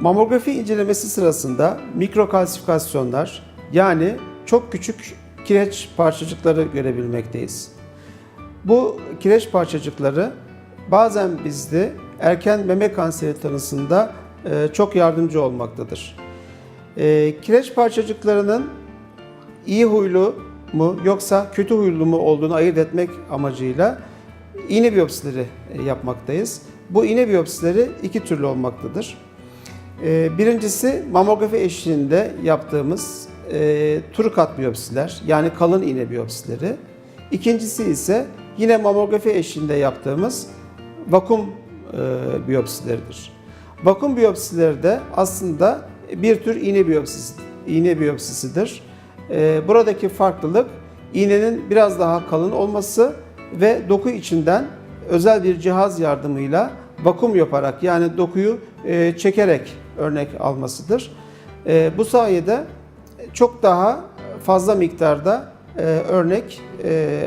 Mamografi incelemesi sırasında mikrokalsifikasyonlar yani çok küçük kireç parçacıkları görebilmekteyiz. Bu kireç parçacıkları bazen bizde erken meme kanseri tanısında e, çok yardımcı olmaktadır. E, Kireç parçacıklarının iyi huylu mu yoksa kötü huylu mu olduğunu ayırt etmek amacıyla iğne biyopsileri e, yapmaktayız. Bu iğne biyopsileri iki türlü olmaktadır. E, Birincisi mamografi eşliğinde yaptığımız e, trukat biyopsiler yani kalın iğne biyopsileri. İkincisi ise yine mamografi eşliğinde yaptığımız vakum e, biyopsileridir. Vakum biyopsileri de aslında bir tür iğne biyopsisi, iğne biyopsisidir. E, buradaki farklılık iğnenin biraz daha kalın olması ve doku içinden özel bir cihaz yardımıyla vakum yaparak yani dokuyu e, çekerek örnek almasıdır. E, bu sayede çok daha fazla miktarda e, örnek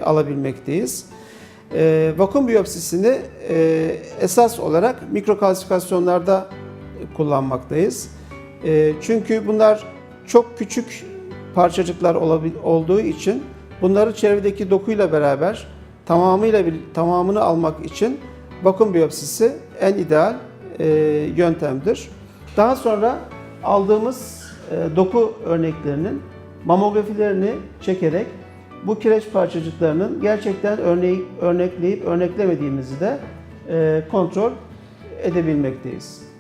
alabilmekteyiz. Vakum biyopsisini esas olarak mikrokalsifikasyonlarda kullanmaktayız. Çünkü bunlar çok küçük parçacıklar olduğu için bunları çevredeki dokuyla beraber tamamıyla tamamını almak için vakum biyopsisi en ideal e, yöntemdir. Daha sonra aldığımız e, doku örneklerinin mamografilerini çekerek bu kireç parçacıklarının gerçekten örneği, örnekleyip örneklemediğimizi de e, kontrol edebilmekteyiz.